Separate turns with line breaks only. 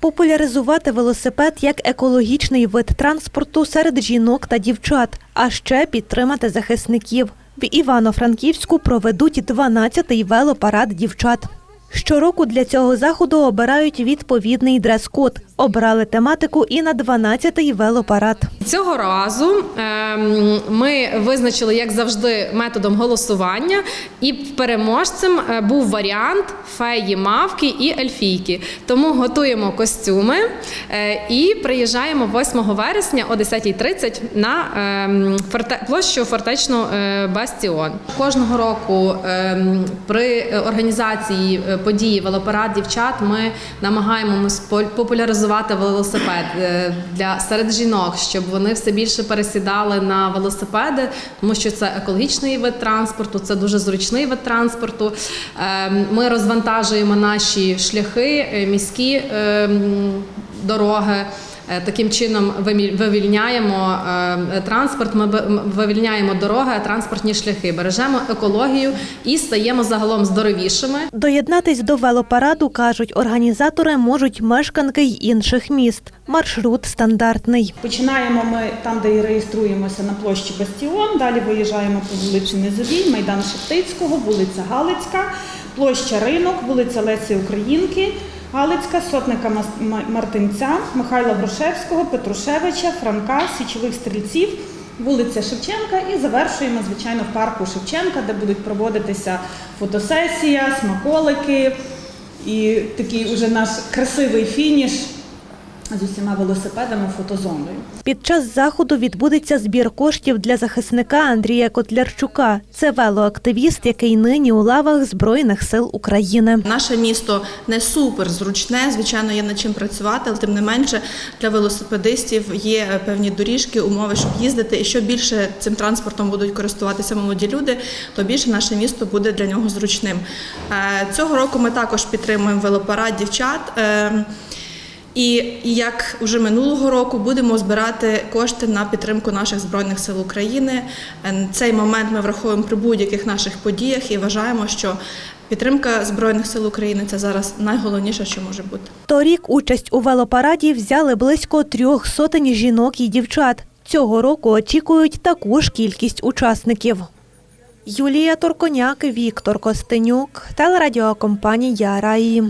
Популяризувати велосипед як екологічний вид транспорту серед жінок та дівчат, а ще підтримати захисників. В Івано-Франківську проведуть 12-й велопарад дівчат. Щороку для цього заходу обирають відповідний дрес-код. Обрали тематику і на 12-й велопарад.
Цього разу ем, ми визначили, як завжди, методом голосування, і переможцем е, був варіант феї, мавки і ельфійки. Тому готуємо костюми е, і приїжджаємо 8 вересня о 10.30 на ем, площу фортечну е, Бастіон. Кожного року ем, при організації події велопарад дівчат ми намагаємося популяризувати велосипед для серед жінок, щоб вони все більше пересідали на велосипеди, тому що це екологічний вид транспорту, це дуже зручний вид транспорту. Ем, Ми розвантажуємо наші шляхи, е, міські ем, дороги. Е, Таким чином вивільняємо е, транспорт, ми вивільняємо дороги, транспортні шляхи, бережемо екологію і стаємо загалом здоровішими.
Доєднатись до велопараду, кажуть організатори, можуть мешканки й інших міст. Маршрут стандартний.
Починаємо ми там, де і реєструємося на площі Бастіон. Далі виїжджаємо по вулиці Низовій, Майдан Шептицького, вулиця Галицька, площа Ринок, вулиця Лесі Українки, Галицька, сотника Мартинця, Михайла Грушевського, Петрушевича, Франка, Січових стрільців. Вулиця Шевченка і завершуємо, звичайно, в парку Шевченка, де будуть проводитися фотосесія, смаколики і такий уже наш красивий фініш з усіма велосипедами фотозоною.
Під час заходу відбудеться збір коштів для захисника Андрія Котлярчука. Це велоактивіст, який нині у лавах Збройних сил України.
Наше місто не супер зручне, звичайно, є над чим працювати, але тим не менше для велосипедистів є певні доріжки, умови, щоб їздити. І що більше цим транспортом будуть користуватися молоді люди, то більше наше місто буде для нього зручним. Е, Цього року ми також підтримуємо велопарад дівчат. І як уже минулого року будемо збирати кошти на підтримку наших збройних сил України. Е, Цей момент ми враховуємо при будь-яких наших подіях і вважаємо, що підтримка збройних сил України це зараз найголовніше, що може бути.
Торік участь у велопараді взяли близько трьох сотень жінок і дівчат. Цього року очікують таку ж кількість учасників. Юлія Торконяк, Віктор Костенюк, телерадіокомпанія Раї.